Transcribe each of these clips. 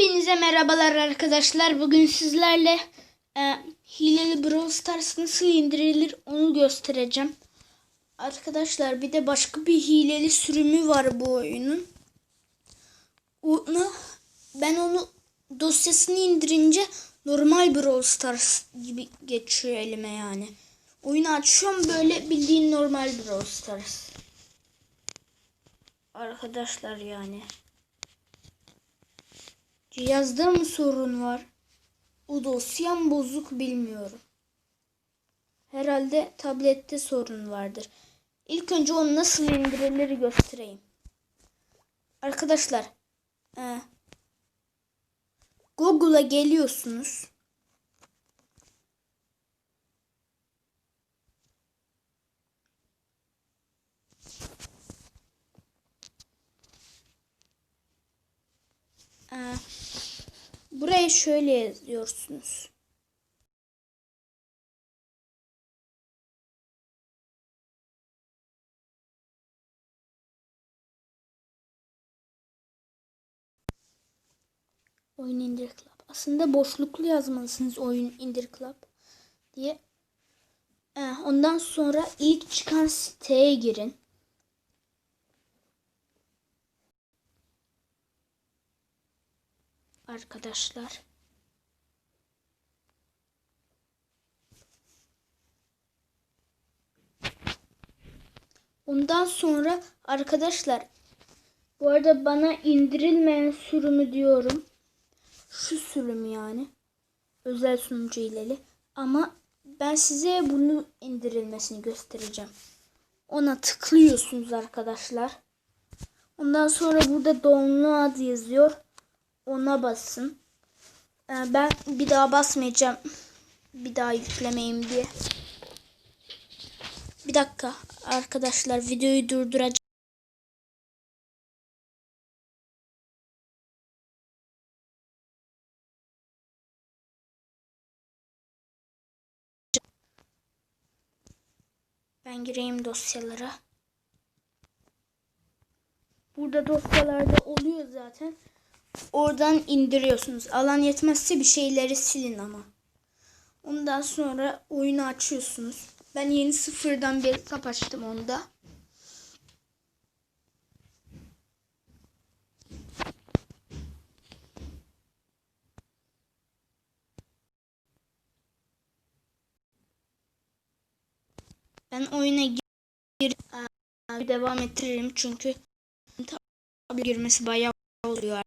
Hepinize merhabalar arkadaşlar. Bugün sizlerle e, hileli Brawl Stars nasıl indirilir onu göstereceğim. Arkadaşlar bir de başka bir hileli sürümü var bu oyunun. Onu, ben onu dosyasını indirince normal Brawl Stars gibi geçiyor elime yani. Oyunu açıyorum böyle bildiğin normal Brawl Stars. Arkadaşlar yani. Cihazda mı sorun var? O dosyam bozuk bilmiyorum. Herhalde tablette sorun vardır. İlk önce onu nasıl indirilir göstereyim. Arkadaşlar, e, Google'a geliyorsunuz. E, Buraya şöyle yazıyorsunuz. Oyun indir club. Aslında boşluklu yazmalısınız oyun indir club diye. Eh, Ondan sonra ilk çıkan siteye girin. Arkadaşlar. Ondan sonra arkadaşlar bu arada bana indirilmeyen sürümü diyorum. Şu sürüm yani. Özel sunucu ileli. Ama ben size bunu indirilmesini göstereceğim. Ona tıklıyorsunuz arkadaşlar. Ondan sonra burada download yazıyor. Ona basın. Ee, Ben bir daha basmayacağım. Bir daha yüklemeyeyim diye. Bir dakika arkadaşlar videoyu durduracağım. Ben gireyim dosyalara. Burada dosyalarda oluyor zaten. Oradan indiriyorsunuz. Alan yetmezse bir şeyleri silin ama. Ondan sonra oyunu açıyorsunuz. Ben yeni sıfırdan bir hesap açtım onda. Ben oyuna gir devam ettiririm çünkü tabi girmesi bayağı oluyor.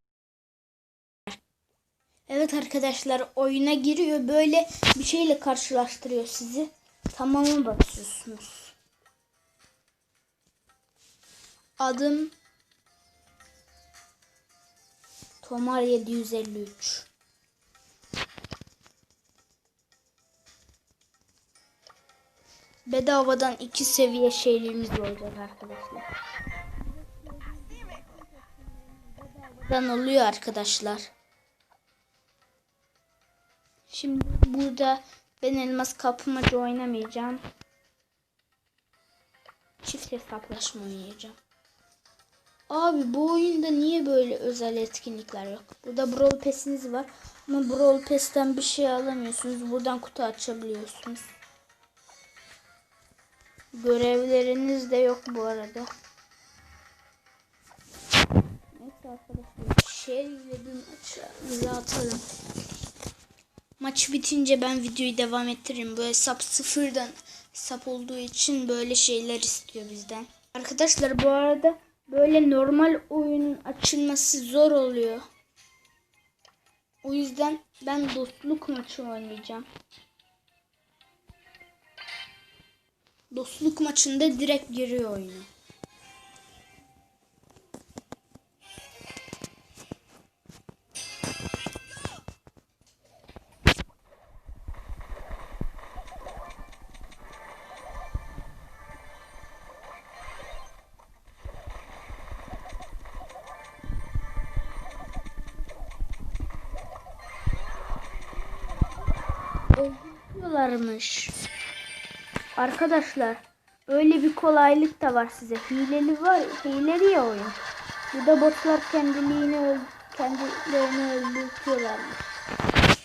Evet arkadaşlar oyuna giriyor böyle bir şeyle karşılaştırıyor sizi. Tamamı basıyorsunuz. Adım Tomar 753. Bedavadan iki seviye şeylerimiz olacak arkadaşlar. Bedavadan oluyor arkadaşlar. Şimdi burada ben elmas kapmacı oynamayacağım. Çift hesaplaşma oynayacağım. Abi bu oyunda niye böyle özel etkinlikler yok? Burada Brawl Pass'iniz var. Ama Brawl Pass'ten bir şey alamıyorsunuz. Buradan kutu açabiliyorsunuz. Görevleriniz de yok bu arada. Neyse arkadaşlar. Şey bir maçı bize atalım. Maç bitince ben videoyu devam ettiririm. Bu hesap sıfırdan hesap olduğu için böyle şeyler istiyor bizden. Arkadaşlar bu arada böyle normal oyunun açılması zor oluyor. O yüzden ben dostluk maçı oynayacağım. Dostluk maçında direkt giriyor oyuna. Öldürüyorlarmış. Arkadaşlar öyle bir kolaylık da var size. Hileli var. Hileli ya oyun. Burada botlar kendiliğini kendilerini öldürtüyorlarmış.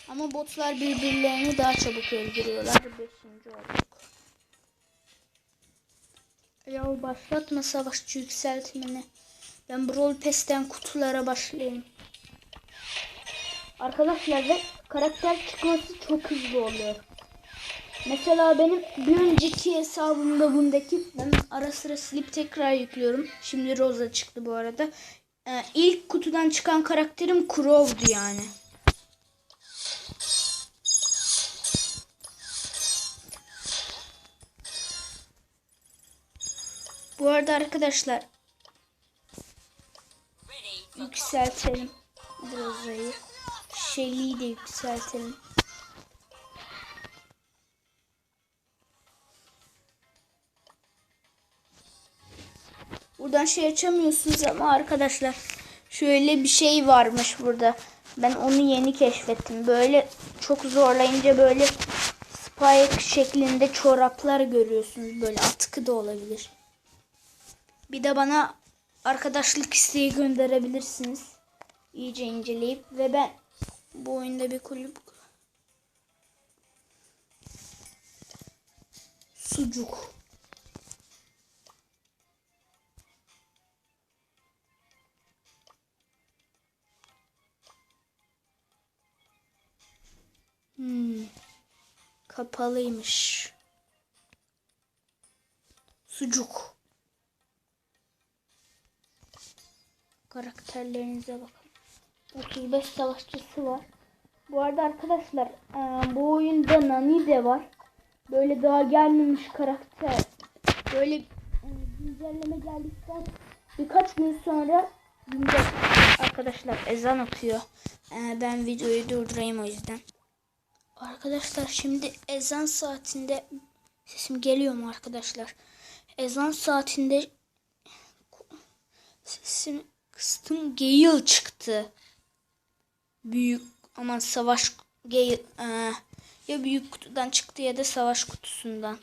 Ama botlar birbirlerini daha çabuk öldürüyorlar. Beşinci olduk. Ya başlatma savaşçı yükseltmeni. Ben Brawl Pass'ten kutulara başlayayım. Arkadaşlar ve karakter çıkması çok hızlı oluyor. Mesela benim bir önceki hesabımda bundaki ben ara sıra silip tekrar yüklüyorum. Şimdi Rosa çıktı bu arada. Ee, ilk kutudan çıkan karakterim Crow'du yani. Bu arada arkadaşlar yükseltelim Rosa'yı. Shelly'yi de yükseltelim. Buradan şey açamıyorsunuz ama arkadaşlar şöyle bir şey varmış burada. Ben onu yeni keşfettim. Böyle çok zorlayınca böyle spike şeklinde çoraplar görüyorsunuz. Böyle atkı da olabilir. Bir de bana arkadaşlık isteği gönderebilirsiniz. İyice inceleyip ve ben bu oyunda bir kulüp sucuk Kapalıymış. Sucuk. Karakterlerinize bakın. 35 savaşçısı var. Bu arada arkadaşlar e, bu oyunda Nani de var. Böyle daha gelmemiş karakter. Böyle e, güncelleme geldikten birkaç gün sonra arkadaşlar ezan okuyor. E, Ben videoyu durdurayım o yüzden. Arkadaşlar şimdi ezan saatinde sesim geliyor mu arkadaşlar? Ezan saatinde sesim kıstım Gale çıktı. Büyük ama savaş Gale e, ya büyük kutudan çıktı ya da savaş kutusundan.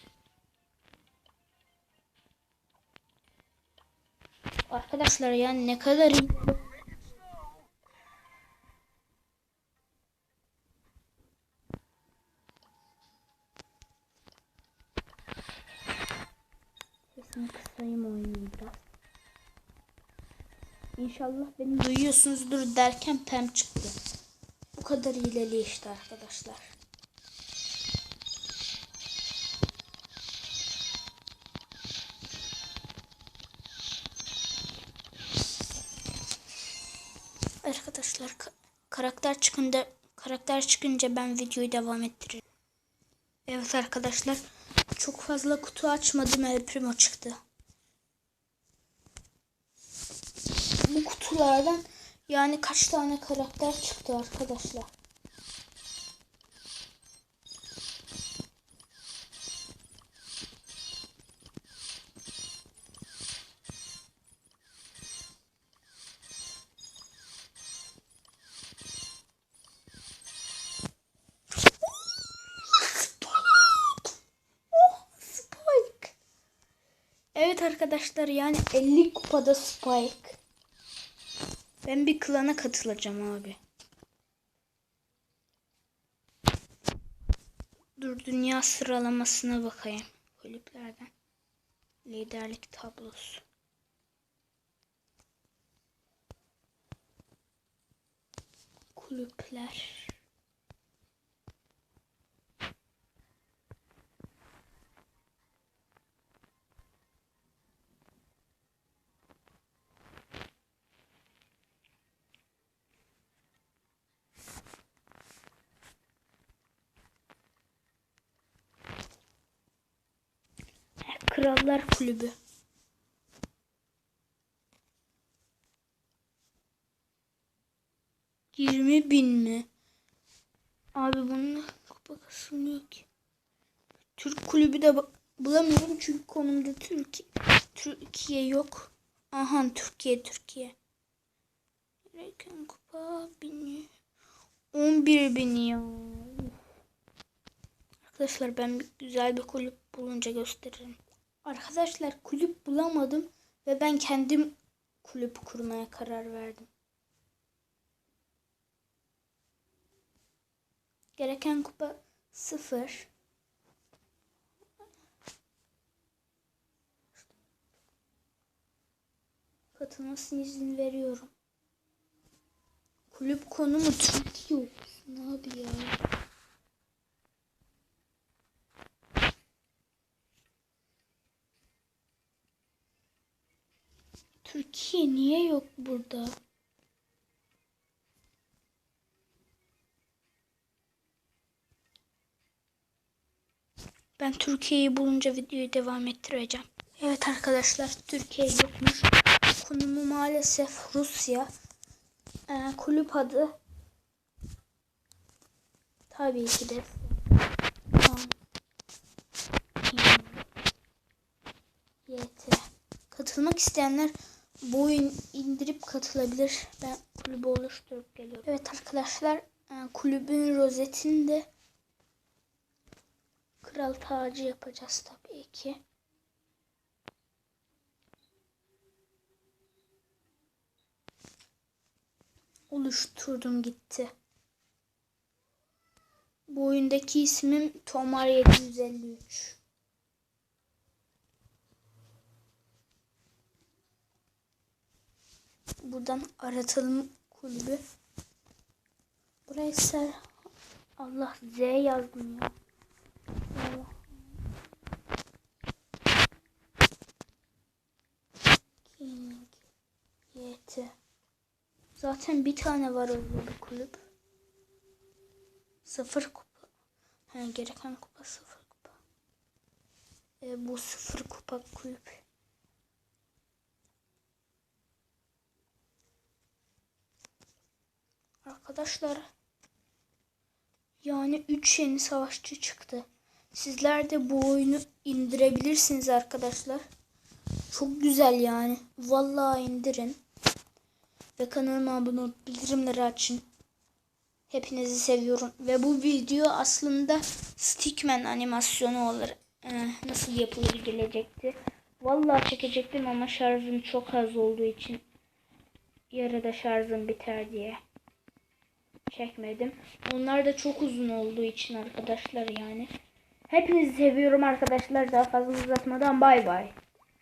Arkadaşlar yani ne kadar iyi. Sesimi kısayım oyunu biraz. İnşallah beni duyuyorsunuzdur derken pem çıktı. Bu kadar hileli işte arkadaşlar. Arkadaşlar ka- karakter çıkınca karakter çıkınca ben videoyu devam ettiririm. Evet arkadaşlar çok fazla kutu açmadım El çıktı. Bu kutulardan yani kaç tane karakter çıktı arkadaşlar. Oh, Spike. Evet arkadaşlar yani 50 kupada Spike. Ben bir klana katılacağım abi. Dur dünya sıralamasına bakayım. Kulüplerden. Liderlik tablosu. Kulüpler. Krallar Kulübü. Yirmi bin mi? Abi bunun kupa kasılmıyor ki. Türk kulübü de bulamıyorum çünkü konumda Türkiye Türkiye yok. Aha Türkiye Türkiye. Gereken kupa bin. 11 bin ya. Arkadaşlar ben güzel bir kulüp bulunca gösteririm. Arkadaşlar kulüp bulamadım ve ben kendim kulüp kurmaya karar verdim. Gereken kupa sıfır. Katılmasına izin veriyorum. Kulüp konumu çok iyi olsun abi. Türkiye niye yok burada? Ben Türkiye'yi bulunca videoyu devam ettireceğim. Evet arkadaşlar Türkiye yokmuş. Konumu maalesef Rusya. Ee, kulüp adı tabii ki de. YT. Katılmak isteyenler bu oyun indirip katılabilir. Ben kulübü oluşturup geliyorum. Evet arkadaşlar e, kulübün rozetini de kral tacı yapacağız tabii ki. Oluşturdum gitti. Bu oyundaki ismim Tomar 753. Buradan aratalım kulübü. Buraya ser Allah Z yazdım ya. Allah. Gaming YT. Zaten bir tane var öyle bir kulüp. Sıfır kupa. He, gereken kupa sıfır kupa. E, bu sıfır kupa kulüp. Arkadaşlar yani 3 yeni savaşçı çıktı. Sizler de bu oyunu indirebilirsiniz arkadaşlar. Çok güzel yani. Vallahi indirin. Ve kanalıma abone olup bildirimleri açın. Hepinizi seviyorum. Ve bu video aslında Stickman animasyonu olur. Ee, nasıl yapılır gelecekti. Vallahi çekecektim ama şarjım çok az olduğu için yarıda şarjım biter diye çekmedim. Onlar da çok uzun olduğu için arkadaşlar yani. Hepinizi seviyorum arkadaşlar. Daha fazla uzatmadan bay bay.